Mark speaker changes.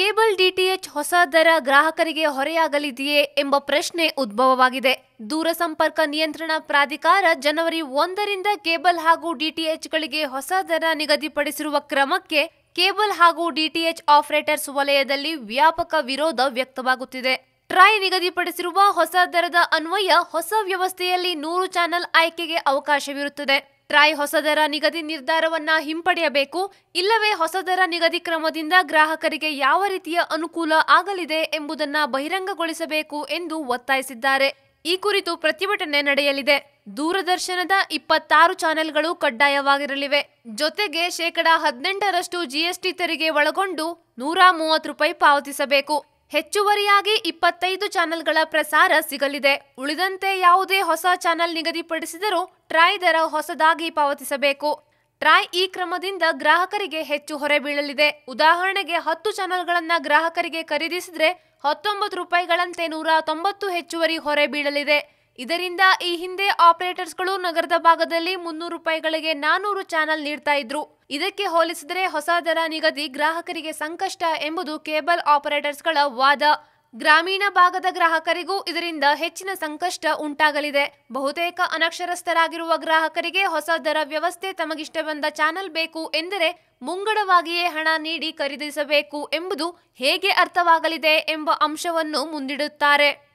Speaker 1: Cable DTH ಹೊಸ ದರ ಗ್ರಾಹಕರಿಗೆ ಹೊರೆಯಾಗಲಿದೆಯೇ ಎಂಬ ಪ್ರಶ್ನೆ ಉದ್ಭವವಾಗಿದೆ. ದೂರಸಂಪರ್ಕ ನಿಯಂತ್ರಣ ಪ್ರಾಧಿಕಾರ ಜನವರಿ ಒಂದರಿಂದ ಕೇಬಲ್ ಹಾಗೂ ಡಿಟಿಎಚ್ಗಳಿಗೆ ಹೊಸ ದರ ನಿಗದಿಪಡಿಸಿರುವ ಕ್ರಮಕ್ಕೆ ಕೇಬಲ್ ಹಾಗೂ ಡಿಟಿಎಚ್ ಆಪರೇಟರ್ಸ್ ವಲಯದಲ್ಲಿ ವ್ಯಾಪಕ ವಿರೋಧ ವ್ಯಕ್ತವಾಗುತ್ತಿದೆ. ಟ್ರೈ ನಿಗದಿಪಡಿಸಿರುವ ಹೊಸ ದರದ ಅನ್ವಯ ಹೊಸ ವ್ಯವಸ್ಥೆಯಲ್ಲಿ ನೂರು ಚಾನೆಲ್ ಆಯ್ಕೆಗೆ ಅವಕಾಶವಿರುತ್ತದೆ. ಟ್ರಾಯ್ ಹೊಸ ದರ ನಿಗದಿ ನಿರ್ಧಾರವನ್ನ ಹಿಂಪಡೆಯಬೇಕು. ಇಲ್ಲವೇ ಹೊಸ ದರ ನಿಗದಿ ಕ್ರಮದಿಂದ ಗ್ರಾಹಕರಿಗೆ ಯಾವ ರೀತಿಯ ಅನುಕೂಲ ಆಗಲಿದೆ ಎಂಬುದನ್ನ ಬಹಿರಂಗಗೊಳಿಸಬೇಕು ಎಂದು ಒತ್ತಾಯಿಸಿದ್ದಾರೆ. ಈ ಕುರಿತು ಪ್ರತಿಭಟನೆ ನಡೆಯಲಿದೆ. ದೂರದರ್ಶನದ ಇಪ್ಪತ್ತಾರು ಚಾನೆಲ್ಗಳು ಕಡ್ಡಾಯವಾಗಿರಲಿವೆ. ಜೊತೆಗೆ ಶೇಕಡಾ ಹದಿನೆಂಟರಷ್ಟು ಜಿಎಸ್ಟಿ ತೆರಿಗೆ ಒಳಗೊಂಡು ನೂರ ಮೂವತ್ತು ರೂಪಾಯಿ ಪಾವತಿಸಬೇಕು. ಹೆಚ್ಚುವರಿಯಾಗಿ ಇಪ್ಪತ್ತೈದು ಚಾನೆಲ್ಗಳ ಪ್ರಸಾರ ಸಿಗಲಿದೆ. ಉಳಿದಂತೆ ಯಾವುದೇ ಹೊಸ ಚಾನೆಲ್ ನಿಗದಿಪಡಿಸಿದರೂ ಟ್ರಾಯ್ ದರ ಹೊಸದಾಗಿ ಪಾವತಿಸಬೇಕು. ಟ್ರಾಯ್ ಈ ಕ್ರಮದಿಂದ ಗ್ರಾಹಕರಿಗೆ ಹೆಚ್ಚು ಹೊರೆ ಬೀಳಲಿದೆ. ಉದಾಹರಣೆಗೆ ಹತ್ತು ಚಾನೆಲ್ಗಳನ್ನು ಗ್ರಾಹಕರಿಗೆ ಖರೀದಿಸಿದ್ರೆ ಹತ್ತೊಂಬತ್ತು ರೂಪಾಯಿಗಳಂತೆ ನೂರ ತೊಂಬತ್ತು ಹೆಚ್ಚುವರಿ ಹೊರೆ ಬೀಳಲಿದೆ. ಇದರಿಂದ ಈ ಹಿಂದೆ ಆಪರೇಟರ್ಸ್ಗಳು ನಗರದ ಭಾಗದಲ್ಲಿ ಮುನ್ನೂರು ರೂಪಾಯಿಗಳಿಗೆ ನಾನೂರು ಚಾನೆಲ್ ನೀಡ್ತಾ ಇದ್ರು. ಇದಕ್ಕೆ ಹೋಲಿಸಿದರೆ ಹೊಸ ದರ ನಿಗದಿ ಗ್ರಾಹಕರಿಗೆ ಸಂಕಷ್ಟ ಎಂಬುದು ಕೇಬಲ್ ಆಪರೇಟರ್ಸ್ಗಳ ವಾದ. ಗ್ರಾಮೀಣ ಭಾಗದ ಗ್ರಾಹಕರಿಗೂ ಇದರಿಂದ ಹೆಚ್ಚಿನ ಸಂಕಷ್ಟ ಉಂಟಾಗಲಿದೆ. ಬಹುತೇಕ ಅನಕ್ಷರಸ್ಥರಾಗಿರುವ ಗ್ರಾಹಕರಿಗೆ ಹೊಸ ದರ ವ್ಯವಸ್ಥೆ ತಮಗಿಷ್ಟ ಬಂದ ಚಾನೆಲ್ ಬೇಕು ಎಂದರೆ ಮುಂಗಡವಾಗಿಯೇ ಹಣ ನೀಡಿ ಖರೀದಿಸಬೇಕು ಎಂಬುದು ಹೇಗೆ ಅರ್ಥವಾಗಲಿದೆ ಎಂಬ ಅಂಶವನ್ನು ಮುಂದಿಡುತ್ತಾರೆ.